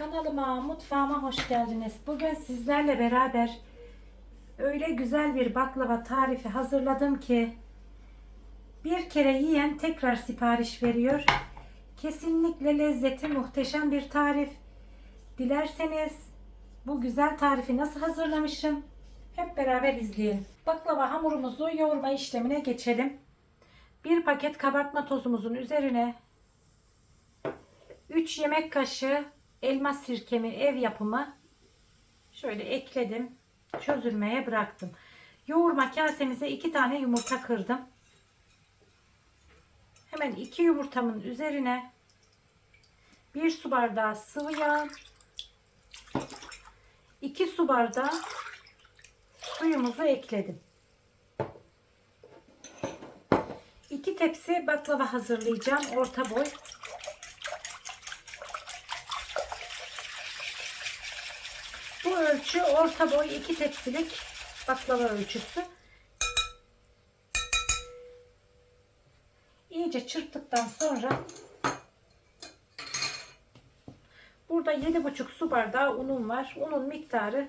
Kanalıma, mutfağıma hoş geldiniz. Bugün sizlerle beraber öyle güzel bir baklava tarifi hazırladım ki bir kere yiyen tekrar sipariş veriyor. Kesinlikle lezzeti muhteşem bir tarif. Dilerseniz bu güzel tarifi nasıl hazırlamışım hep beraber izleyelim. Baklava hamurumuzu yoğurma işlemine geçelim. Bir paket kabartma tozumuzun üzerine 3 yemek kaşığı elma sirkemi ev yapımı şöyle ekledim. Çözülmeye bıraktım. Yoğurma kasemize 2 tane yumurta kırdım. Hemen 2 yumurtamın üzerine 1 su bardağı sıvı yağ, 2 su bardağı suyumuzu ekledim. 2 tepsi baklava hazırlayacağım orta boy. Bu ölçü orta boy iki tepsilik baklava ölçüsü. İyice çırptıktan sonra burada 7,5 su bardağı unum var. Unun miktarı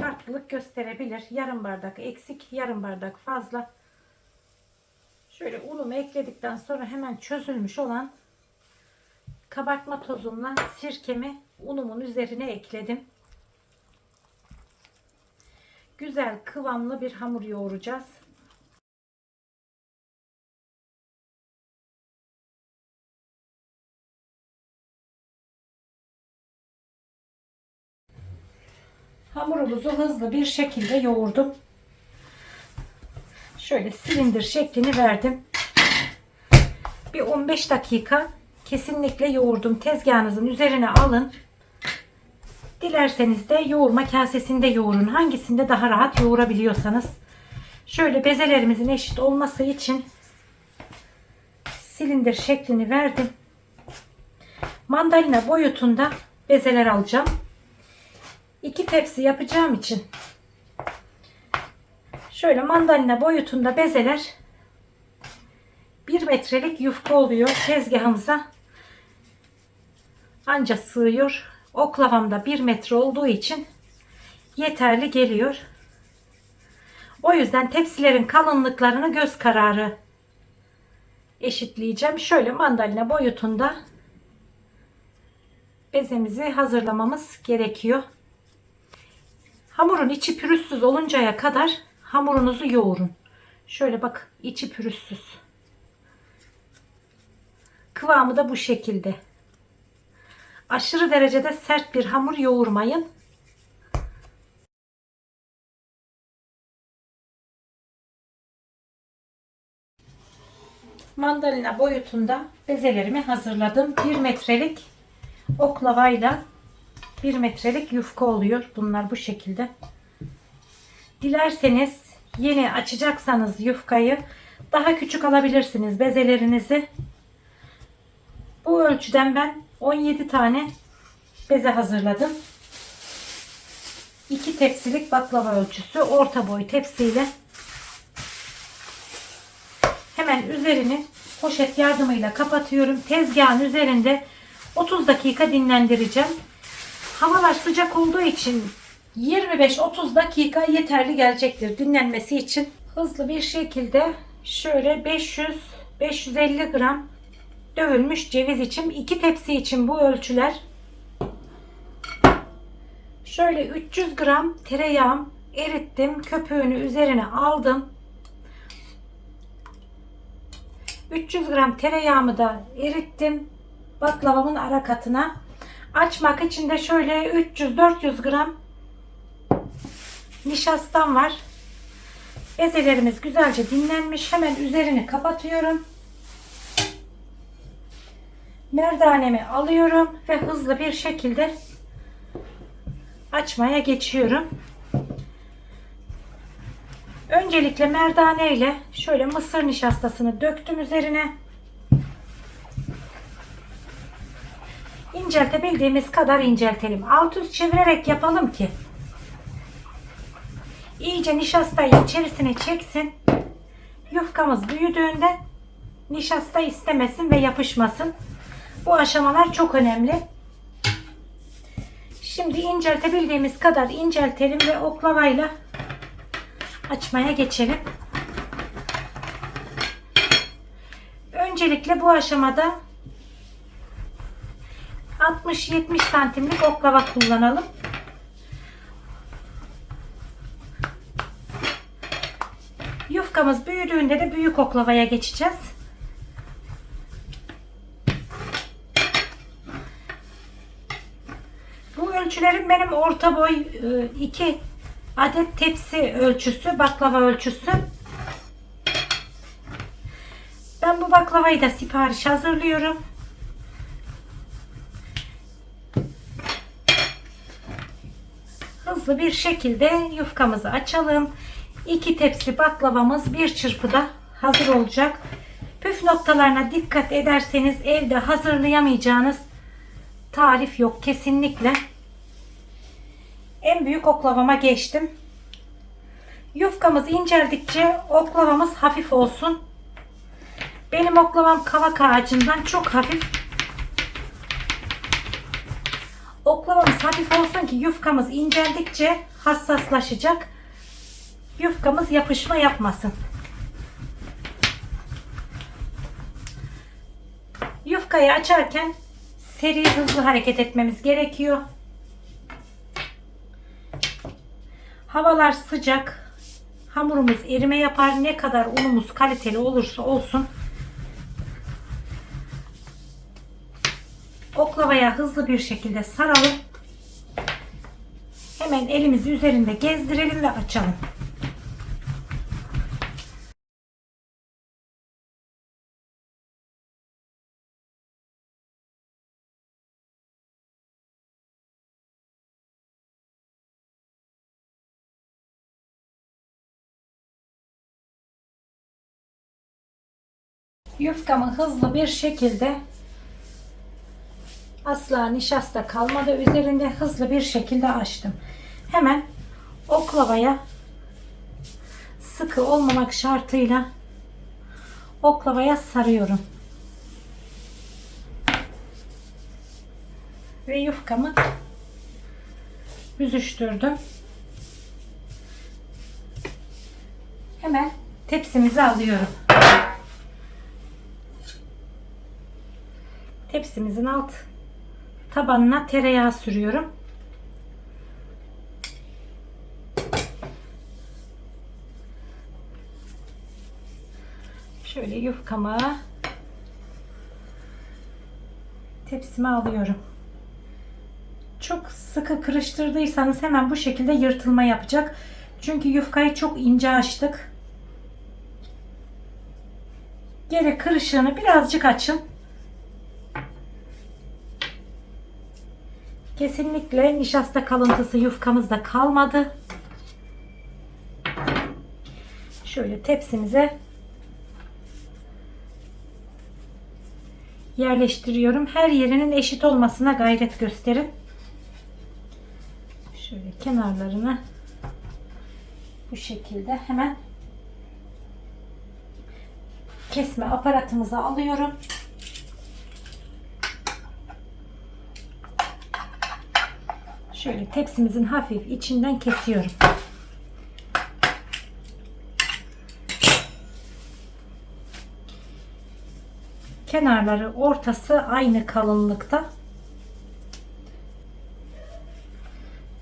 farklılık gösterebilir. Yarım bardak eksik, yarım bardak fazla. Şöyle unumu ekledikten sonra hemen çözülmüş olan kabartma tozumla sirkemi unumun üzerine ekledim güzel kıvamlı bir hamur yoğuracağız. Hamurumuzu hızlı bir şekilde yoğurdum. Şöyle silindir şeklini verdim. Bir 15 dakika kesinlikle yoğurdum. Tezgahınızın üzerine alın. Dilerseniz de yoğurma kasesinde yoğurun. Hangisinde daha rahat yoğurabiliyorsanız. Şöyle bezelerimizin eşit olması için silindir şeklini verdim. Mandalina boyutunda bezeler alacağım. İki tepsi yapacağım için şöyle mandalina boyutunda bezeler 1 metrelik yufka oluyor tezgahımıza anca sığıyor oklavamda 1 metre olduğu için yeterli geliyor. O yüzden tepsilerin kalınlıklarını göz kararı eşitleyeceğim. Şöyle mandalina boyutunda bezemizi hazırlamamız gerekiyor. Hamurun içi pürüzsüz oluncaya kadar hamurunuzu yoğurun. Şöyle bak içi pürüzsüz. Kıvamı da bu şekilde. Aşırı derecede sert bir hamur yoğurmayın. Mandalina boyutunda bezelerimi hazırladım. 1 metrelik oklavayla 1 metrelik yufka oluyor. Bunlar bu şekilde. Dilerseniz yeni açacaksanız yufkayı daha küçük alabilirsiniz bezelerinizi. Bu ölçüden ben 17 tane beze hazırladım. 2 tepsilik baklava ölçüsü orta boy tepsiyle hemen üzerini poşet yardımıyla kapatıyorum. Tezgahın üzerinde 30 dakika dinlendireceğim. Havalar sıcak olduğu için 25-30 dakika yeterli gelecektir dinlenmesi için. Hızlı bir şekilde şöyle 500-550 gram dövülmüş ceviz için iki tepsi için bu ölçüler. Şöyle 300 gram tereyağım erittim. Köpüğünü üzerine aldım. 300 gram tereyağımı da erittim. Baklavamın ara katına. Açmak için de şöyle 300-400 gram nişastam var. Bezelerimiz güzelce dinlenmiş. Hemen üzerini kapatıyorum merdanemi alıyorum ve hızlı bir şekilde açmaya geçiyorum. Öncelikle merdane ile şöyle mısır nişastasını döktüm üzerine. İnceltebildiğimiz kadar inceltelim. Alt üst çevirerek yapalım ki iyice nişastayı içerisine çeksin. Yufkamız büyüdüğünde nişasta istemesin ve yapışmasın. Bu aşamalar çok önemli. Şimdi inceltebildiğimiz kadar inceltelim ve oklavayla açmaya geçelim. Öncelikle bu aşamada 60-70 santimlik oklava kullanalım. Yufkamız büyüdüğünde de büyük oklavaya geçeceğiz. Bu ölçülerim benim orta boy 2 adet tepsi ölçüsü, baklava ölçüsü. Ben bu baklavayı da sipariş hazırlıyorum. Hızlı bir şekilde yufkamızı açalım. İki tepsi baklavamız bir çırpıda hazır olacak. Püf noktalarına dikkat ederseniz evde hazırlayamayacağınız tarif yok kesinlikle. En büyük oklavama geçtim. Yufkamız inceldikçe oklavamız hafif olsun. Benim oklavam kavak ağacından çok hafif. Oklavamız hafif olsun ki yufkamız inceldikçe hassaslaşacak. Yufkamız yapışma yapmasın. Yufkayı açarken seri hızlı hareket etmemiz gerekiyor. Havalar sıcak. Hamurumuz erime yapar. Ne kadar unumuz kaliteli olursa olsun oklavaya hızlı bir şekilde saralım. Hemen elimizi üzerinde gezdirelim ve açalım. Yufkamı hızlı bir şekilde asla nişasta kalmadı üzerinde hızlı bir şekilde açtım. Hemen oklavaya sıkı olmamak şartıyla oklavaya sarıyorum. Ve yufkamı büzüştürdüm. Hemen tepsimizi alıyorum. Tepsimizin alt tabanına tereyağı sürüyorum. Şöyle yufkamı tepsime alıyorum. Çok sıkı kırıştırdıysanız hemen bu şekilde yırtılma yapacak. Çünkü yufkayı çok ince açtık. Geri kırışığını birazcık açın. Kesinlikle nişasta kalıntısı yufkamızda kalmadı. Şöyle tepsimize yerleştiriyorum. Her yerinin eşit olmasına gayret gösterin. Şöyle kenarlarını bu şekilde hemen kesme aparatımıza alıyorum. Şöyle tepsimizin hafif içinden kesiyorum. Kenarları ortası aynı kalınlıkta.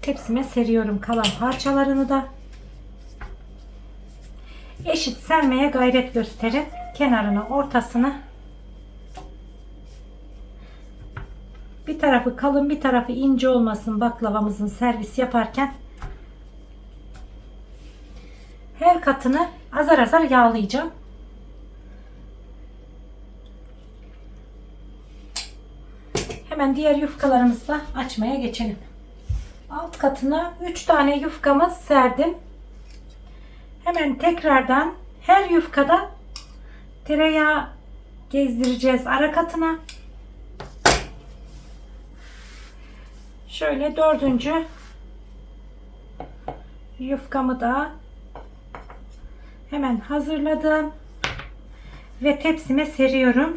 Tepsime seriyorum kalan parçalarını da. Eşit sermeye gayret gösterin. Kenarını ortasını Bir tarafı kalın bir tarafı ince olmasın baklavamızın servis yaparken. Her katını azar azar yağlayacağım. Hemen diğer yufkalarımızla açmaya geçelim. Alt katına 3 tane yufkamız serdim. Hemen tekrardan her yufkada tereyağı gezdireceğiz ara katına. Şöyle dördüncü yufkamı da hemen hazırladım ve tepsime seriyorum.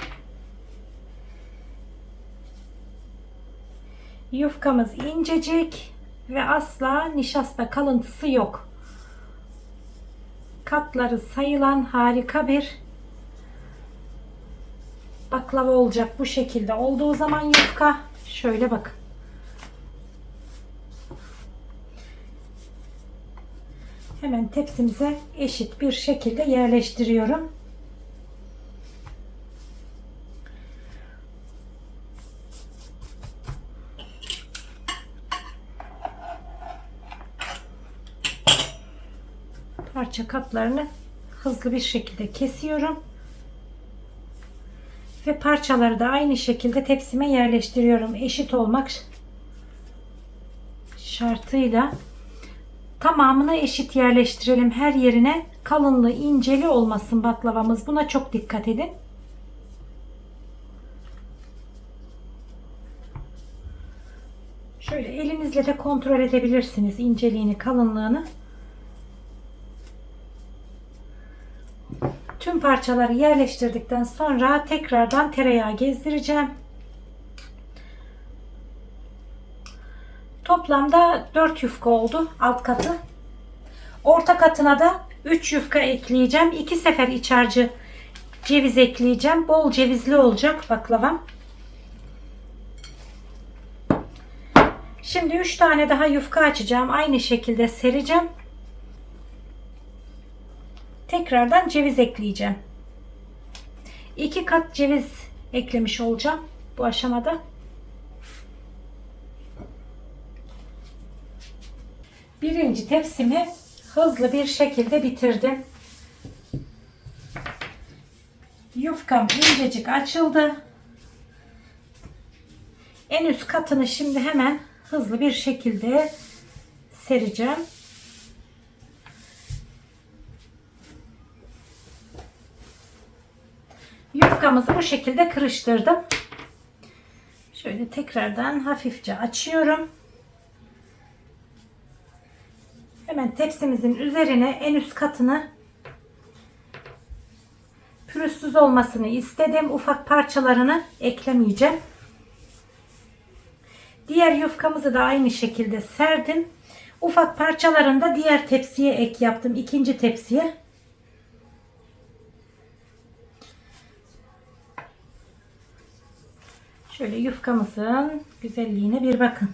Yufkamız incecik ve asla nişasta kalıntısı yok. Katları sayılan harika bir baklava olacak bu şekilde olduğu zaman yufka şöyle bakın. Hemen tepsimize eşit bir şekilde yerleştiriyorum. Parça katlarını hızlı bir şekilde kesiyorum. Ve parçaları da aynı şekilde tepsime yerleştiriyorum. Eşit olmak şartıyla tamamını eşit yerleştirelim. Her yerine kalınlığı inceli olmasın baklavamız. Buna çok dikkat edin. Şöyle elinizle de kontrol edebilirsiniz inceliğini, kalınlığını. Tüm parçaları yerleştirdikten sonra tekrardan tereyağı gezdireceğim. Toplamda 4 yufka oldu alt katı. Orta katına da 3 yufka ekleyeceğim. 2 sefer iç harcı ceviz ekleyeceğim. Bol cevizli olacak baklavam. Şimdi 3 tane daha yufka açacağım. Aynı şekilde sereceğim. Tekrardan ceviz ekleyeceğim. 2 kat ceviz eklemiş olacağım bu aşamada. Birinci tepsimi hızlı bir şekilde bitirdim. Yufkam incecik açıldı. En üst katını şimdi hemen hızlı bir şekilde sereceğim. Yufkamızı bu şekilde kırıştırdım. Şöyle tekrardan hafifçe açıyorum. Hemen tepsimizin üzerine en üst katını pürüzsüz olmasını istedim. Ufak parçalarını eklemeyeceğim. Diğer yufkamızı da aynı şekilde serdim. Ufak parçalarını da diğer tepsiye ek yaptım. ikinci tepsiye. Şöyle yufkamızın güzelliğine bir bakın.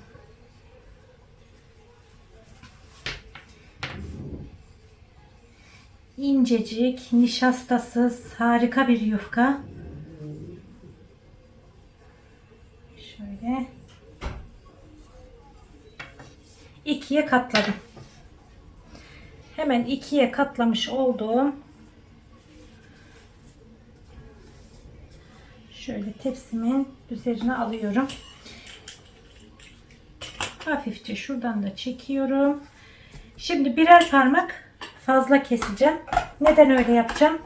İncecik, nişastasız, harika bir yufka. Şöyle ikiye katladım. Hemen ikiye katlamış olduğum şöyle tepsimin üzerine alıyorum. Hafifçe şuradan da çekiyorum. Şimdi birer parmak fazla keseceğim. Neden öyle yapacağım?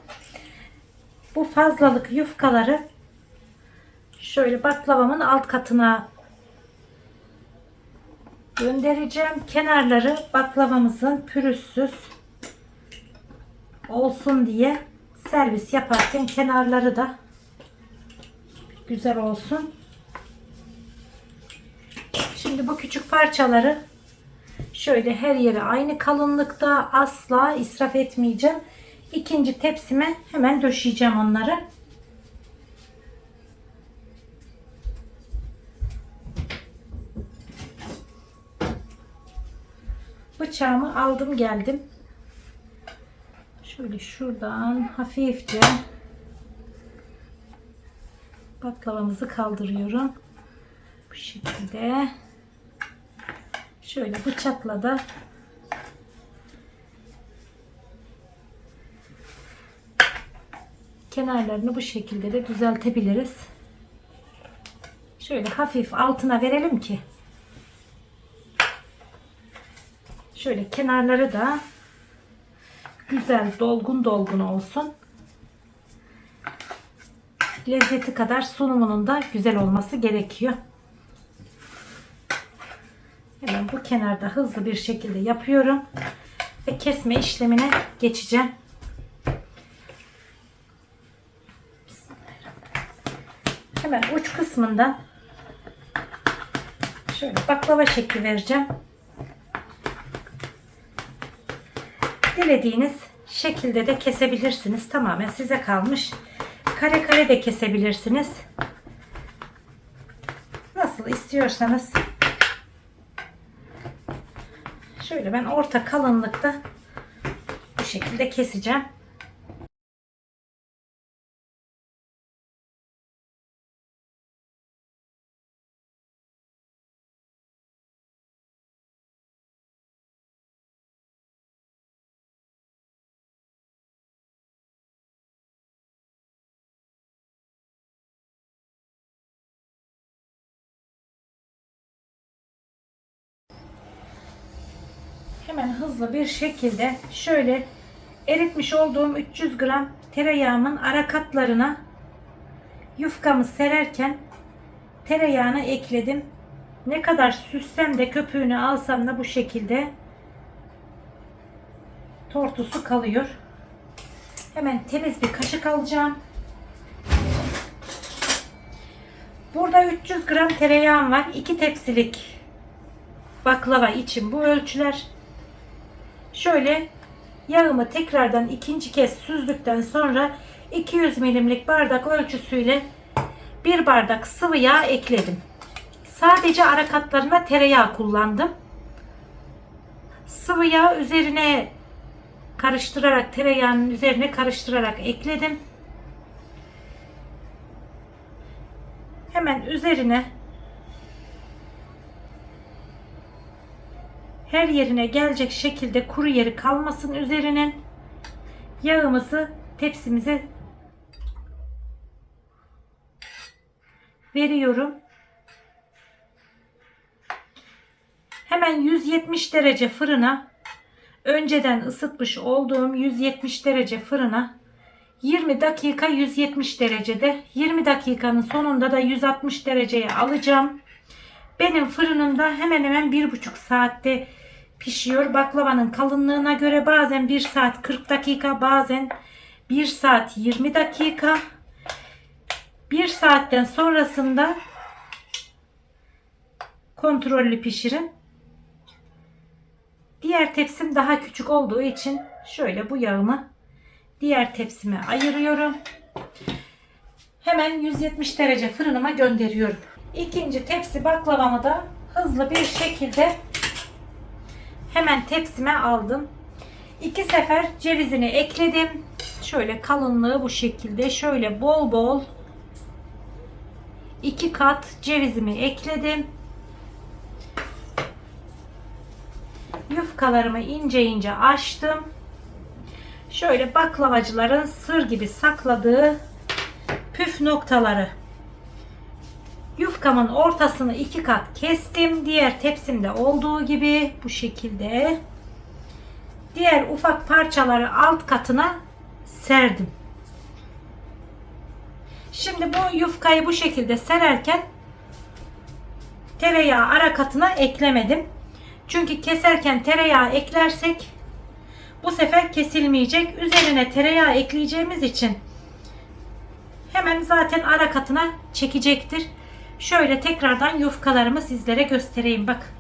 Bu fazlalık yufkaları şöyle baklavamın alt katına göndereceğim. Kenarları baklavamızın pürüzsüz olsun diye servis yaparken kenarları da güzel olsun. Şimdi bu küçük parçaları Şöyle her yere aynı kalınlıkta asla israf etmeyeceğim. İkinci tepsime hemen döşeyeceğim onları. Bıçağımı aldım geldim. Şöyle şuradan hafifçe baklavamızı kaldırıyorum. Bu şekilde. Şöyle bıçakla da kenarlarını bu şekilde de düzeltebiliriz. Şöyle hafif altına verelim ki şöyle kenarları da güzel dolgun dolgun olsun. Lezzeti kadar sunumunun da güzel olması gerekiyor. Hemen bu kenarda hızlı bir şekilde yapıyorum. Ve kesme işlemine geçeceğim. Hemen uç kısmından Şöyle baklava şekli vereceğim. Dilediğiniz şekilde de kesebilirsiniz. Tamamen size kalmış. Kare kare de kesebilirsiniz. Nasıl istiyorsanız. Şöyle ben orta kalınlıkta bu şekilde keseceğim. Hemen hızlı bir şekilde şöyle eritmiş olduğum 300 gram tereyağımın ara katlarına yufkamı sererken tereyağını ekledim. Ne kadar süssem de köpüğünü alsam da bu şekilde tortusu kalıyor. Hemen temiz bir kaşık alacağım. Burada 300 gram tereyağım var. 2 tepsilik baklava için bu ölçüler. Şöyle yağımı tekrardan ikinci kez süzdükten sonra 200 milimlik bardak ölçüsüyle bir bardak sıvı yağ ekledim. Sadece ara katlarına tereyağı kullandım. Sıvı yağ üzerine karıştırarak tereyağının üzerine karıştırarak ekledim. Hemen üzerine her yerine gelecek şekilde kuru yeri kalmasın üzerinin yağımızı tepsimize veriyorum. Hemen 170 derece fırına önceden ısıtmış olduğum 170 derece fırına 20 dakika 170 derecede 20 dakikanın sonunda da 160 dereceye alacağım. Benim fırınımda hemen hemen bir buçuk saatte pişiyor. Baklavanın kalınlığına göre bazen 1 saat 40 dakika bazen 1 saat 20 dakika. 1 saatten sonrasında kontrollü pişirin. Diğer tepsim daha küçük olduğu için şöyle bu yağımı diğer tepsime ayırıyorum. Hemen 170 derece fırınıma gönderiyorum. İkinci tepsi baklavamı da hızlı bir şekilde hemen tepsime aldım. İki sefer cevizini ekledim. Şöyle kalınlığı bu şekilde şöyle bol bol iki kat cevizimi ekledim. Yufkalarımı ince ince açtım. Şöyle baklavacıların sır gibi sakladığı püf noktaları Yufkamın ortasını iki kat kestim. Diğer tepsimde olduğu gibi bu şekilde. Diğer ufak parçaları alt katına serdim. Şimdi bu yufkayı bu şekilde sererken tereyağı ara katına eklemedim. Çünkü keserken tereyağı eklersek bu sefer kesilmeyecek. Üzerine tereyağı ekleyeceğimiz için hemen zaten ara katına çekecektir. Şöyle tekrardan yufkalarımı sizlere göstereyim. Bak.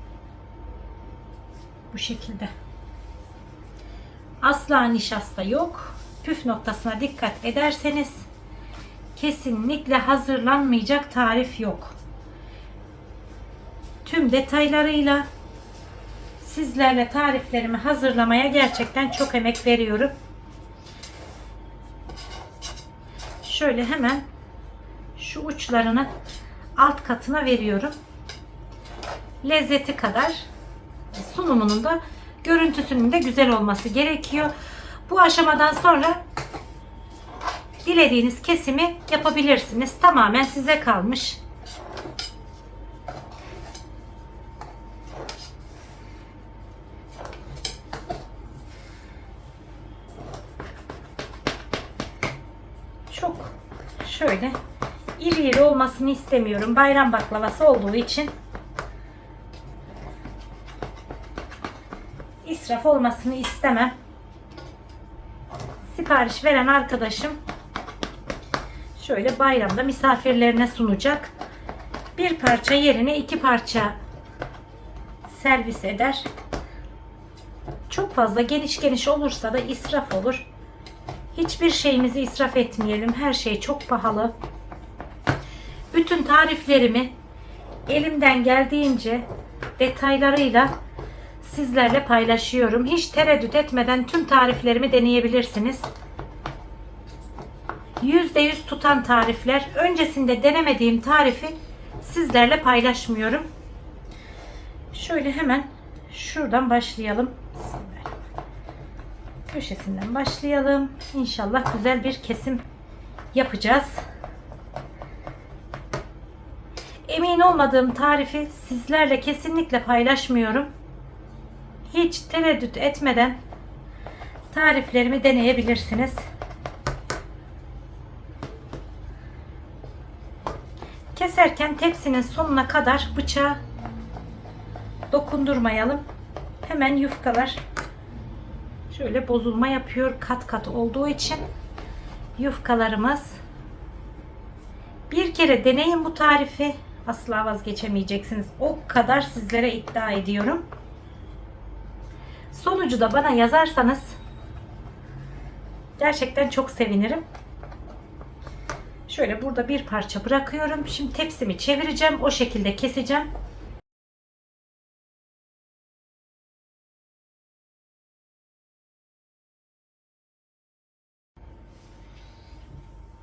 Bu şekilde. Asla nişasta yok. Püf noktasına dikkat ederseniz kesinlikle hazırlanmayacak tarif yok. Tüm detaylarıyla sizlerle tariflerimi hazırlamaya gerçekten çok emek veriyorum. Şöyle hemen şu uçlarını alt katına veriyorum. Lezzeti kadar sunumunun da görüntüsünün de güzel olması gerekiyor. Bu aşamadan sonra dilediğiniz kesimi yapabilirsiniz. Tamamen size kalmış. Çok şöyle iri iri olmasını istemiyorum. Bayram baklavası olduğu için israf olmasını istemem. Sipariş veren arkadaşım şöyle bayramda misafirlerine sunacak. Bir parça yerine iki parça servis eder. Çok fazla geniş geniş olursa da israf olur. Hiçbir şeyimizi israf etmeyelim. Her şey çok pahalı. Bütün tariflerimi elimden geldiğince detaylarıyla sizlerle paylaşıyorum. Hiç tereddüt etmeden tüm tariflerimi deneyebilirsiniz. %100 tutan tarifler. Öncesinde denemediğim tarifi sizlerle paylaşmıyorum. Şöyle hemen şuradan başlayalım. Köşesinden başlayalım. İnşallah güzel bir kesim yapacağız. Emin olmadığım tarifi sizlerle kesinlikle paylaşmıyorum. Hiç tereddüt etmeden tariflerimi deneyebilirsiniz. Keserken tepsinin sonuna kadar bıçağı dokundurmayalım. Hemen yufkalar şöyle bozulma yapıyor kat kat olduğu için yufkalarımız bir kere deneyin bu tarifi asla vazgeçemeyeceksiniz. O kadar sizlere iddia ediyorum. Sonucu da bana yazarsanız gerçekten çok sevinirim. Şöyle burada bir parça bırakıyorum. Şimdi tepsimi çevireceğim. O şekilde keseceğim.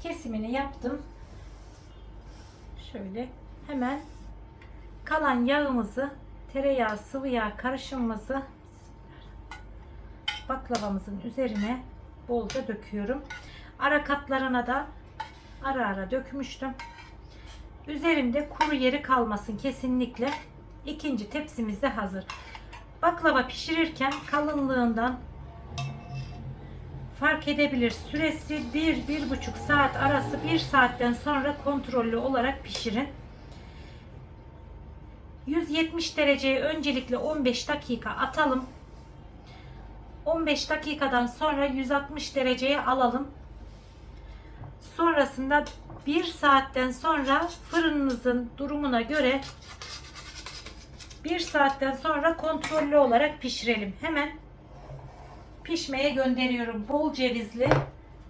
Kesimini yaptım. Şöyle hemen kalan yağımızı, tereyağı, sıvı yağ karışımımızı baklavamızın üzerine bolca döküyorum. Ara katlarına da ara ara dökmüştüm. Üzerinde kuru yeri kalmasın kesinlikle. İkinci tepsimiz de hazır. Baklava pişirirken kalınlığından fark edebilir. Süresi 1-1,5 saat arası 1 saatten sonra kontrollü olarak pişirin. 170 dereceye öncelikle 15 dakika atalım. 15 dakikadan sonra 160 dereceye alalım. Sonrasında 1 saatten sonra fırınınızın durumuna göre 1 saatten sonra kontrollü olarak pişirelim. Hemen pişmeye gönderiyorum. Bol cevizli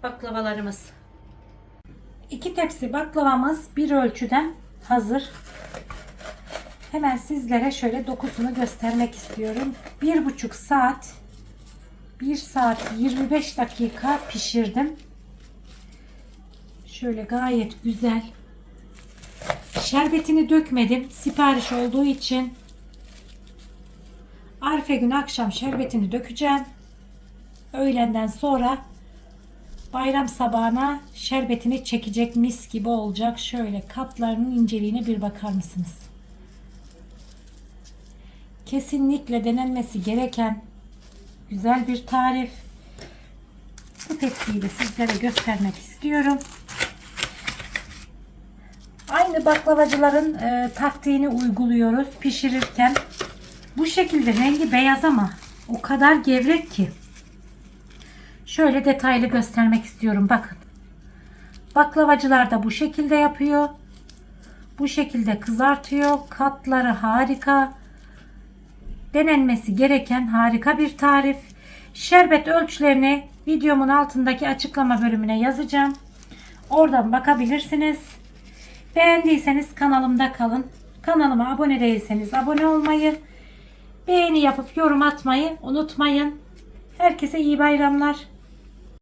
baklavalarımız. 2 tepsi baklavamız bir ölçüden hazır. Hemen sizlere şöyle dokusunu göstermek istiyorum. 1,5 saat 1 saat 25 dakika pişirdim. Şöyle gayet güzel. Şerbetini dökmedim. Sipariş olduğu için. Arife gün akşam şerbetini dökeceğim. Öğlenden sonra bayram sabahına şerbetini çekecek mis gibi olacak. Şöyle kaplarının inceliğine bir bakar mısınız? Kesinlikle denenmesi gereken güzel bir tarif. Bu tepsiyi de sizlere göstermek istiyorum. Aynı baklavacıların e, taktiğini uyguluyoruz pişirirken. Bu şekilde rengi beyaz ama o kadar gevrek ki. Şöyle detaylı göstermek istiyorum. Bakın. Baklavacılar da bu şekilde yapıyor. Bu şekilde kızartıyor. Katları harika. Denenmesi gereken harika bir tarif. Şerbet ölçülerini videomun altındaki açıklama bölümüne yazacağım. Oradan bakabilirsiniz. Beğendiyseniz kanalımda kalın. Kanalıma abone değilseniz abone olmayı, beğeni yapıp yorum atmayı unutmayın. Herkese iyi bayramlar.